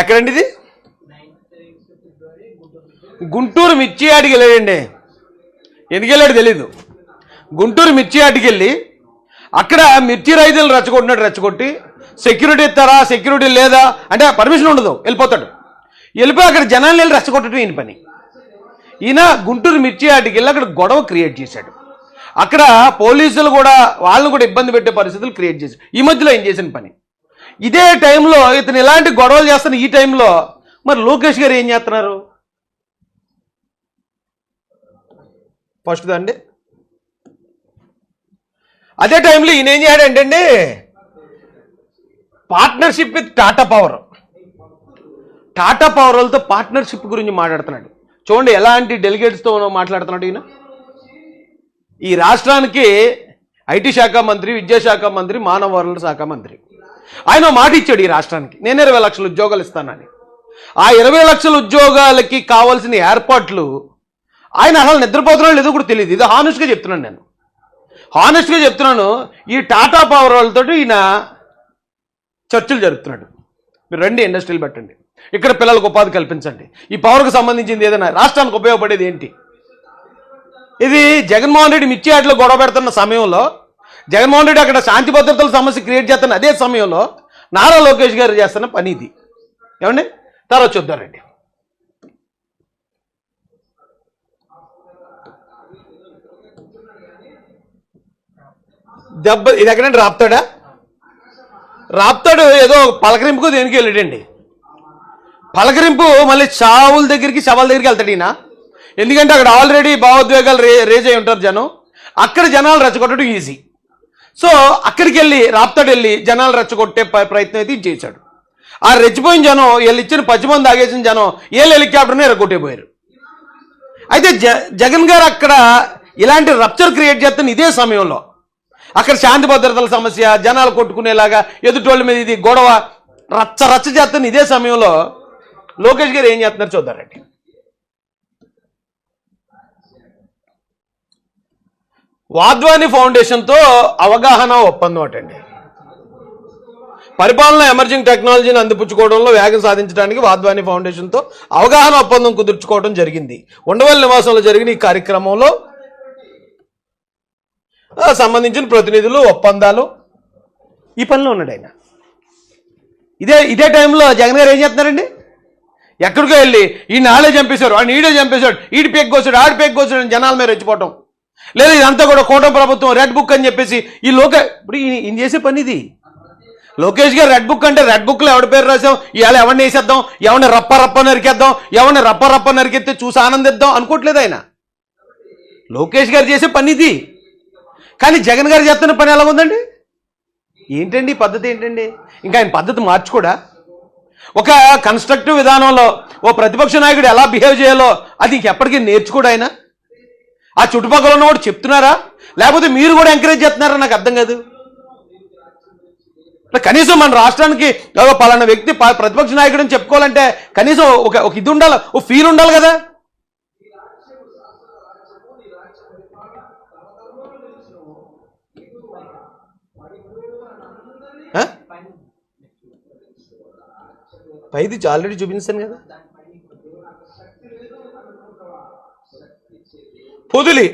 ఎక్కడండి ఇది? గుంటూరు మిర్చి ఆడికి వెళ్ళాడండి ఎందుకు వెళ్ళాడు తెలీదు. గుంటూరు మిర్చి ఆటికి వెళ్ళి అక్కడ మిర్చి రైతులు రెచ్చగొట్టినట్టు రెచ్చగొట్టి సెక్యూరిటీ ఇస్తారా సెక్యూరిటీ లేదా అంటే పర్మిషన్ ఉండదు వెళ్ళిపోతాడు. వెళ్ళిపోయి అక్కడ జనాలు వెళ్ళి రెచ్చగొట్టడం ఈయన పని. ఈయన గుంటూరు మిర్చి ఆటికి వెళ్ళి అక్కడ గొడవ క్రియేట్ చేశాడు. అక్కడ పోలీసులు కూడా వాళ్ళని కూడా ఇబ్బంది పెట్టే పరిస్థితులు క్రియేట్ చేశారు ఈ మధ్యలో ఏం చేసిన పని? ఇదే టైంలో ఇతను ఇలాంటి గొడవలు చేస్తున్న ఈ టైంలో మరి లోకేష్ గారు ఏం చేస్తున్నారు? ఫస్ట్ అండి అదే టైంలో ఈయన ఏం చేయడంటే అండి partnership with Tata Power Tata Power వాళ్ళతో పార్ట్నర్షిప్ గురించి మాట్లాడుతున్నాడు. చూడండి ఎలాంటి డెలిగేట్స్తో మాట్లాడుతున్నాడు ఈయన? ఈ రాష్ట్రానికి ఐటీ శాఖ మంత్రి విద్యాశాఖ మంత్రి మానవ వనరుల శాఖ మంత్రి. ఆయన మాట ఇచ్చాడు ఈ రాష్ట్రానికి. నేను ఇరవై లక్షల ఉద్యోగాలు ఇస్తానని. ఆ ఇరవై లక్షల ఉద్యోగాలకి కావాల్సిన ఏర్పాట్లు ఆయన అసలు నిద్రపోతున్నాడు లేదో కూడా తెలియదు ఇది హానెస్ట్గా చెప్తున్నాను నేను. హానెస్ట్గా చెప్తున్నాను ఈ టాటా పవర్ వాళ్ళతో ఈయన చర్చలు జరుపుతున్నాడు. మీరు రండి ఇండస్ట్రీలు పెట్టండి. ఇక్కడ పిల్లలకు ఉపాధి కల్పించండి. ఈ పవర్కి సంబంధించింది ఏదైనా రాష్ట్రానికి ఉపయోగపడేది ఏంటి? ఇది జగన్మోహన్ రెడ్డి మిర్చి ఆటలో గొడవ పెడుతున్న సమయంలో జగన్మోహన్ రెడ్డి అక్కడ శాంతి భద్రతల సమస్య క్రియేట్ చేస్తున్న అదే సమయంలో నారా లోకేష్ గారు చేస్తున్న పని ఇది. ఏమండి? తర్వాత చూద్దారండి దెబ్బ ఇది ఎక్కడండి? రాప్తాడా? రాప్తాడు ఏదో పలకరింపుకు దేనికి వెళ్ళాడండి? పలకరింపు మళ్ళీ చావుల దగ్గరికి శవాల దగ్గరికి వెళ్తాడు ఈయన. ఎందుకంటే అక్కడ ఆల్రెడీ భావోద్వేగాలు రే రేజ్ అయి ఉంటారు జనం. అక్కడ జనాలు రెచ్చగొట్టడం ఈజీ సో అక్కడికి వెళ్ళి రాప్తాడు వెళ్ళి జనాలు రెచ్చగొట్టే ప్రయత్నం అయితే చేశాడు. ఆ రెచ్చిపోయిన జనం వీళ్ళు ఇచ్చిన పచ్చిమంది తాగేసిన జనం వీళ్ళు హెలికాప్టర్ని ఎరగొట్టేపోయారు. అయితే జ జగన్ గారు అక్కడ ఇలాంటి రప్చర్ క్రియేట్ చేస్తున్న ఇదే సమయంలో అక్కడ శాంతి భద్రతల సమస్య జనాలు కొట్టుకునేలాగా ఎదుటోళ్ళ మీద ఇది గొడవ రచ్చ రచ్చ చేస్తున్న ఇదే సమయంలో లోకేష్ గారు ఏం చేస్తున్నారు చూద్దారండి వాద్వాని ఫౌండేషన్తో అవగాహన ఒప్పందం అటండి. పరిపాలన ఎమర్జింగ్ టెక్నాలజీని అందిపుచ్చుకోవడంలో వేగం సాధించడానికి వాద్వాని ఫౌండేషన్తో అవగాహన ఒప్పందం కుదుర్చుకోవడం జరిగింది. ఉండవల్లి నివాసంలో జరిగిన ఈ కార్యక్రమంలో సంబంధించిన ప్రతినిధులు ఒప్పందాలు ఈ పనిలో ఉన్నాడు ఆయన. ఇదే ఇదే టైంలో జగన్ గారు ఏం చేస్తున్నారండి? ఎక్కడికో వెళ్ళి ఈ నాళ్ళే చంపేశారు ఆ నీడే చంపేశాడు ఈడి పేక్ ఆడి పేక్ జనాల మీద రెచ్చిపోవటం. లేదా ఇదంతా కూడా కూటమి ప్రభుత్వం రెడ్ బుక్ అని చెప్పేసి ఈ లోక ఇప్పుడు ఈయన చేసే పని ఇది. లోకేష్ గారు రెడ్ బుక్ అంటే రెడ్ బుక్లో ఎవడి పేరు రాసాం ఇవాళ ఎవరిని వేసేద్దాం? ఎవరిని రప్ప రప్ప నరికేద్దాం? ఎవరిని రప్ప రప్ప నరికెత్తే చూసి ఆనందిద్దాం అనుకోవట్లేదు ఆయన. లోకేష్ గారు చేసే పని ఇది. కానీ జగన్ గారు చేస్తున్న పని ఎలా ఉందండి? ఏంటండి పద్ధతి ఏంటండి? ఇంకా ఆయన పద్ధతి మార్చుకోడా? ఒక కన్స్ట్రక్టివ్ విధానంలో ఓ ప్రతిపక్ష నాయకుడు ఎలా బిహేవ్ చేయాలో అది ఇంకెప్పటికీ నేర్చుకోడు ఆయన? ఆ చుట్టుపక్కల ఉన్న కూడా చెప్తున్నారా? లేకపోతే మీరు కూడా ఎంకరేజ్ చేస్తున్నారా? నాకు అర్థం కాదు. కనీసం మన రాష్ట్రానికి పలానా వ్యక్తి ప్రతిపక్ష నాయకుడు అని చెప్పుకోవాలంటే కనీసం ఒక ఒక ఇది ఉండాలి ఓ ఫీల్ ఉండాలి కదా. పైది ఆల్రెడీ చూపించాను కదా. పొదులి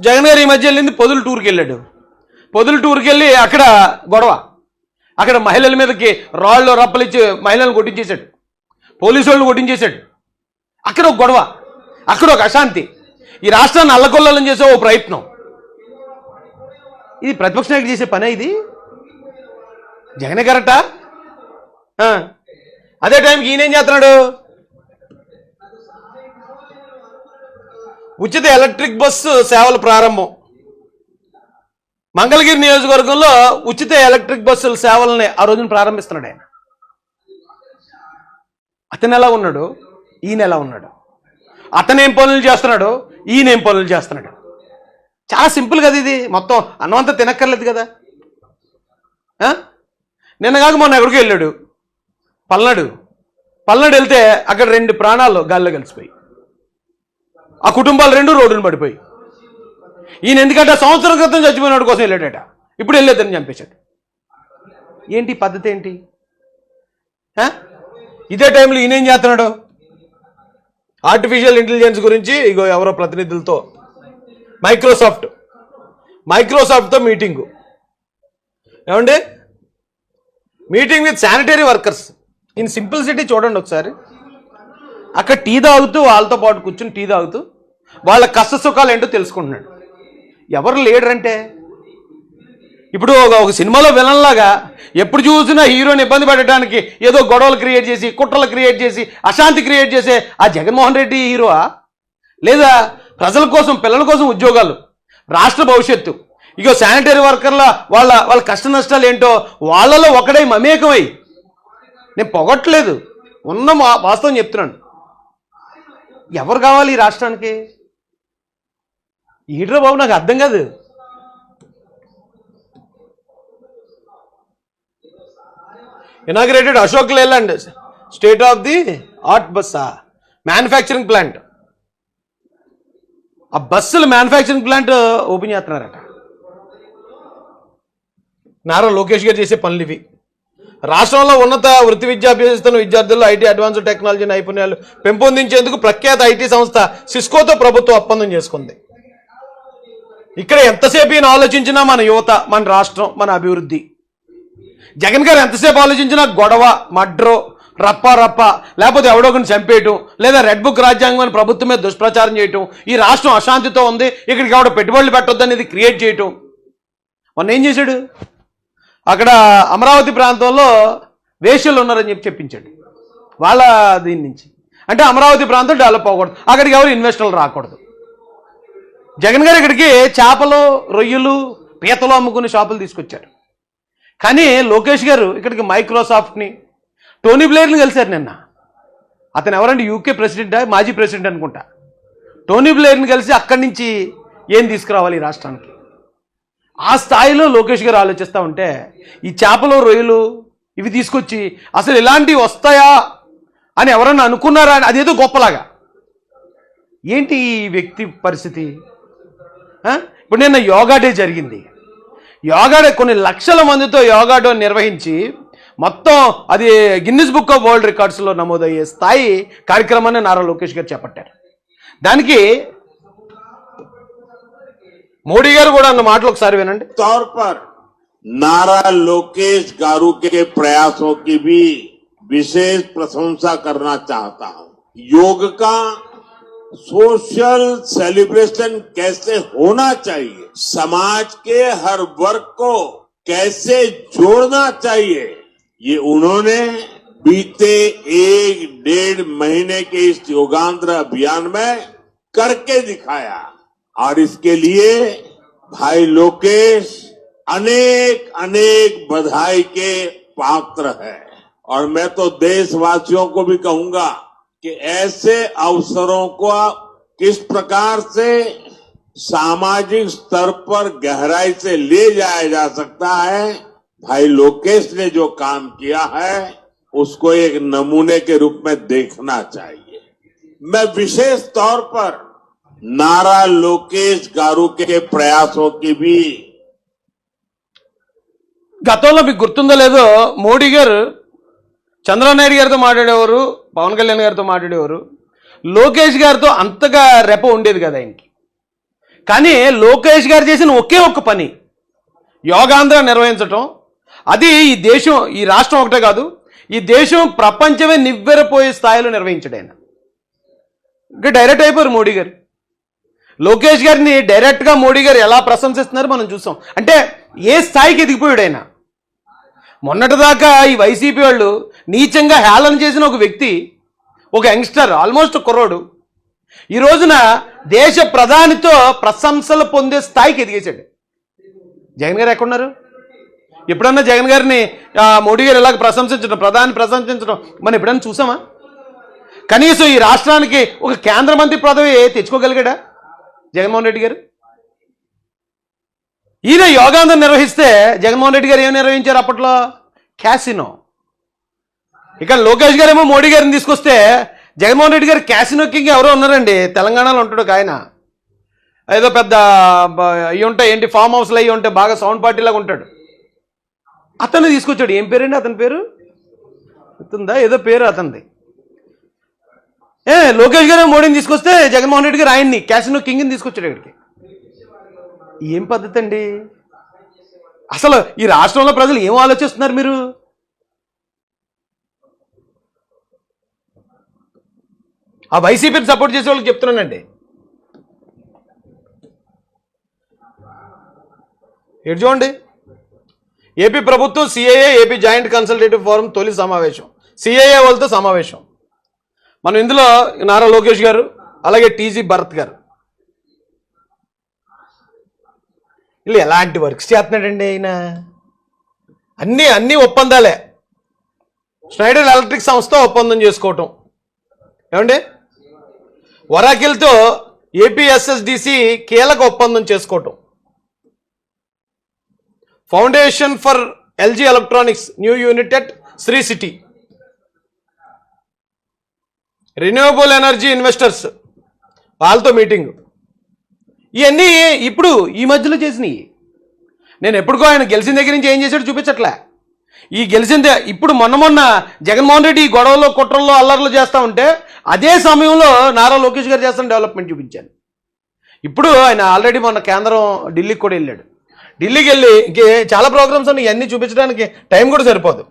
జగన్ గారు ఈ మధ్య వెళ్ళింది పొదులు టూర్కి వెళ్ళాడు. పొదులు టూర్కి వెళ్ళి అక్కడ గొడవ. అక్కడ మహిళల మీదకి రాళ్ళు రప్పలు ఇచ్చి మహిళలను కొట్టించేశాడు. పోలీసు వాళ్ళు కొట్టించేశాడు. అక్కడ ఒక గొడవ. అక్కడ ఒక అశాంతి. ఈ రాష్ట్రాన్ని అల్లకొల్లం చేసే ఓ ప్రయత్నం. ఇది ప్రతిపక్ష నాయకుడు చేసే పనే ఇది? జగనే కరెక్టా? అదే టైంకి ఈయనేం చేస్తున్నాడు? ఉచిత ఎలక్ట్రిక్ బస్సు సేవల ప్రారంభం. మంగళగిరి నియోజకవర్గంలో ఉచిత ఎలక్ట్రిక్ బస్సుల సేవలని ఆ రోజున ప్రారంభిస్తున్నాడు ఆయన. అతను ఎలా ఉన్నాడు? ఈయన ఎలా ఉన్నాడు? అతను ఏం పనులు చేస్తున్నాడు? ఈయన ఏం పనులు చేస్తున్నాడు? చాలా సింపుల్ కదా ఇది. మొత్తం అన్నం అంతా తినక్కర్లేదు కదా. నిన్న కాక మొన్న ఎక్కడికి వెళ్ళాడు. పల్నాడు. పల్నాడు వెళ్తే అక్కడ రెండు ప్రాణాలు గాల్లో కలిసిపోయి ఆ కుటుంబాలు రెండు రోడ్డును పడిపోయి. ఈయన ఎందుకంటే సంవత్సరం క్రితం చచ్చిపోయినాడు కోసం వెళ్ళాడట. ఇప్పుడు వెళ్ళేదని చంపేశాడు. ఏంటి పద్ధతి ఏంటి? ఇదే టైంలో ఈయన ఏం చేస్తున్నాడు? ఆర్టిఫిషియల్ ఇంటెలిజెన్స్ గురించి ఇగో ఎవరో ప్రతినిధులతో మైక్రోసాఫ్ట్ మైక్రోసాఫ్ట్తో మీటింగు ఏమండి? Meeting with sanitary workers in simple city చూడండి ఒకసారి. అక్కడ టీ తాగుతూ వాళ్ళతో పాటు కూర్చుని టీ తాగుతూ వాళ్ళ కష్ట సుఖాలు ఏంటో తెలుసుకుంటున్నాడు. ఎవరు లీడర్ అంటే ఇప్పుడు ఒక ఒక సినిమాలో విలన్లాగా ఎప్పుడు చూసినా హీరోని ఇబ్బంది పెట్టడానికి ఏదో గొడవలు క్రియేట్ చేసి కుట్రలు క్రియేట్ చేసి అశాంతి క్రియేట్ చేసే ఆ జగన్మోహన్ రెడ్డి హీరోవా? లేదా ప్రజల కోసం పిల్లల కోసం ఉద్యోగాలు? రాష్ట్ర భవిష్యత్తు. ఇగో శానిటరీ వర్కర్ల వాళ్ళ వాళ్ళ కష్ట నష్టాలు ఏంటో వాళ్ళలో ఒకడై మమేకమై. నేను పొగట్లేదు ఉన్న వాస్తవం చెప్తున్నాను. ఎవరు కావాలి ఈ రాష్ట్రానికి? ఈడ్రా బాబు నాకు అర్థం కాదు. Inaugurated Ashok Leyland state of the art bossa manufacturing plant ఆ బస్సులు మ్యానుఫ్యాక్చరింగ్ ప్లాంట్ ఓపెన్ చేస్తున్నారట. నారా లోకేష్ గారు చేసే పనులు ఇవి. రాష్ట్రంలో ఉన్నత వృత్తి విద్య అభ్యసిస్తున్న విద్యార్థులు ఐటీ అడ్వాన్స్ టెక్నాలజీ నైపుణ్యాలు పెంపొందించేందుకు ప్రఖ్యాత ఐటీ సంస్థ సిస్కోతో ప్రభుత్వం ఒప్పందం చేసుకుంది. ఇక్కడ ఎంతసేపు ఈయన ఆలోచించినా మన యువత మన రాష్ట్రం మన అభివృద్ధి. జగన్ గారు ఎంతసేపు ఆలోచించినా గొడవ మడ్రో రప్ప రప్ప లేకపోతే ఎవడో చంపేయటం లేదా రెడ్ బుక్ రాజ్యాంగం అని ప్రభుత్వమే దుష్ప్రచారం చేయటం ఈ రాష్ట్రం అశాంతితో ఉంది ఇక్కడికి ఎవడ పెట్టుబడులు పెట్టొద్దు అనేది క్రియేట్ చేయటం. మొన్న ఏం చేశాడు? అక్కడ అమరావతి ప్రాంతంలో వేశ్యలు ఉన్నారని చెప్పి చెప్పించాడు. వాళ్ళ దీని నుంచి. అంటే అమరావతి ప్రాంతం డెవలప్ అవ్వకూడదు. అక్కడికి ఎవరు ఇన్వెస్టర్లు రాకూడదు. జగన్ గారు ఇక్కడికి చేపలు రొయ్యలు పీతలు అమ్ముకునే షాపులు తీసుకొచ్చారు. కానీ లోకేష్ గారు ఇక్కడికి మైక్రోసాఫ్ట్ని టోనీ బ్లేయర్ని కలిశారు నిన్న. అతను ఎవరంటే యూకే ప్రెసిడెంట్? మాజీ ప్రెసిడెంట్ అనుకుంటా. టోనీ బ్లేయర్ని కలిసి అక్కడి నుంచి ఏం తీసుకురావాలి ఈ రాష్ట్రానికి? ఆ స్థాయిలో లోకేష్ గారు ఆలోచిస్తూ ఉంటే ఈ చేపలు రొయ్యలు ఇవి తీసుకొచ్చి అసలు ఇలాంటివి వస్తాయా అని ఎవరన్నా అనుకున్నారా అని అదేదో గొప్పలాగా. ఏంటి ఈ వ్యక్తి పరిస్థితి? ఇప్పుడు నిన్న యోగా డే జరిగింది. యోగా డే కొన్ని లక్షల మందితో యోగా డే నిర్వహించి మొత్తం అది గిన్నిస్ బుక్ ఆఫ్ వరల్డ్ రికార్డ్స్లో నమోదయ్యే స్థాయి కార్యక్రమాన్ని నారా లోకేష్ గారు చేపట్టారు. దానికి మోడీ గారు కూడా అన్న మాటలు ఒకసారి వినండి तौर पर नारा लोकेश गारू के प्रयासों की भी विशेष प्रशंसा करना चाहता हूं योग का सोशल सेलिब्रेशन कैसे होना चाहिए समाज के हर वर्ग को कैसे जोड़ना चाहिए ये उन्होंने बीते एक डेढ़ महीने के इस योगांध्र अभियान में करके दिखाया और इसके लिए भाई लोकेश अनेक अनेक बधाई के पात्र है। और मैं तो देशवासियों को भी कहूँगा कि ऐसे अवसरों को किस प्रकार से सामाजिक स्तर पर गहराई से ले जाया जा सकता है, भाई लोकेश ने जो काम किया है, उसको एक नमूने के रूप में देखना चाहिए। मैं विशेष तौर पर नारा लोकेश गारू के प्रयासों की भी గతంలో మీకు గుర్తుందో లేదో మోడీ గారు చంద్రబాబు నాయుడు గారితో మాట్లాడేవారు పవన్ కళ్యాణ్ గారితో మాట్లాడేవారు లోకేష్ గారితో అంతగా రెప ఉండేది కదా ఆయనకి కానీ లోకేష్ గారు చేసిన ఒకే ఒక్క పని యోగాంధ్ర నిర్వహించటం అది ఈ దేశం ఈ రాష్ట్రం ఒకటే కాదు ఈ దేశం ప్రపంచమే నివ్వెరపోయే స్థాయిలో నిర్వహించాడు ఆయన ఇంకా డైరెక్ట్ అయిపోయారు మోడీ గారు లోకేష్ గారిని డైరెక్ట్గా మోడీ గారు ఎలా ప్రశంసిస్తున్నారో మనం చూసాం. అంటే ఏ స్థాయికి ఎదిగిపోయాడు ఆయన మొన్నటిదాకా ఈ వైసీపీ వాళ్ళు నీచంగా హేళన చేసిన ఒక వ్యక్తి ఒక యంగ్స్టర్ ఆల్మోస్ట్ కుర్రోడు ఈ రోజున దేశ ప్రధానితో ప్రశంసలు పొందే స్థాయికి ఎదిగేశాడు. జగన్ గారు ఎక్కడున్నారు? ఎప్పుడన్నా జగన్ గారిని మోడీ గారు ఇలాగ ప్రశంసించడం ప్రధాని ప్రశంసించడం మనం ఎప్పుడన్నా చూసామా? కనీసం ఈ రాష్ట్రానికి ఒక కేంద్ర మంత్రి పదవి తెచ్చుకోగలిగాడా? జగన్మోహన్ రెడ్డి గారు? ఈయన యోగాంధం నిర్వహిస్తే జగన్మోహన్ రెడ్డి గారు ఏం నిర్వహించారు అప్పట్లో? క్యాసినో. ఇక లోకేష్ గారేమో మోడీ గారిని తీసుకొస్తే జగన్మోహన్ రెడ్డి గారు క్యాసినో కింగ్ ఎవరో ఉన్నారండి. తెలంగాణలో ఉంటాడు ఒక ఆయన. ఏదో పెద్ద బ- అయ్యి ఉంటాయి ఏంటి ఫామ్ హౌస్లో అయ్యి ఉంటాయి బాగా సౌండ్ పార్టీలాగా ఉంటాడు. అతన్ని తీసుకొచ్చాడు. ఏం పేరండి అతని పేరు? గుర్తుందా? ఏదో పేరు అతనిది. ఏ లోకేష్ గారు మోడీని తీసుకొస్తే జగన్మోహన్ రెడ్డి గారు ఆయన్ని క్యాసినో కింగ్ని తీసుకొచ్చాడు ఇక్కడికి. ఏం పద్ధతి అండి? అసలు ఈ రాష్ట్రంలో ప్రజలు ఏం ఆలోచిస్తున్నారు మీరు? ఆ వైసీపీని సపోర్ట్ చేసే వాళ్ళకి చెప్తున్నానండి. ఎటు చూడండి. ఏపీ ప్రభుత్వం CII AP joint consultative forum తొలి సమావేశం. సిఐఏ వాళ్ళతో సమావేశం. మనం ఇందులో నారా లోకేష్ గారు అలాగే టీజీ భరత్ గారు. వీళ్ళు ఎలాంటి వర్క్స్ చేస్తున్నాడండి ఆయన? అన్నీ అన్నీ ఒప్పందాలే. స్నైడర్ ఎలక్ట్రిక్ సంస్థ ఒప్పందం చేసుకోవటం. ఏమండి? వరాకిల్తో ఏపీఎస్ఎస్డిసి కీలక ఒప్పందం చేసుకోవటం. Foundation for LG electronics new unit Sri City. Renewable energy investors వాళ్ళతో మీటింగ్ ఇవన్నీ ఇప్పుడు ఈ మధ్యలో చేసినాయి. నేను ఎప్పుడుకో ఆయన గెలిచిన దగ్గర నుంచి ఏం చేశాడు చూపించట్లే. ఈ గెలిచిందే ఇప్పుడు మొన్న మొన్న జగన్మోహన్ రెడ్డి ఈ గొడవలో కుట్రల్లో అల్లర్లు చేస్తూ ఉంటే అదే సమయంలో నారా లోకేష్ గారు చేస్తున్న డెవలప్మెంట్ చూపించాను. ఇప్పుడు ఆయన ఆల్రెడీ మొన్న కేంద్రం ఢిల్లీకి కూడా వెళ్ళాడు. ఢిల్లీకి వెళ్ళి ఇంకే చాలా ప్రోగ్రామ్స్ ఉన్నాయి. ఇవన్నీ చూపించడానికి టైం కూడా సరిపోదు.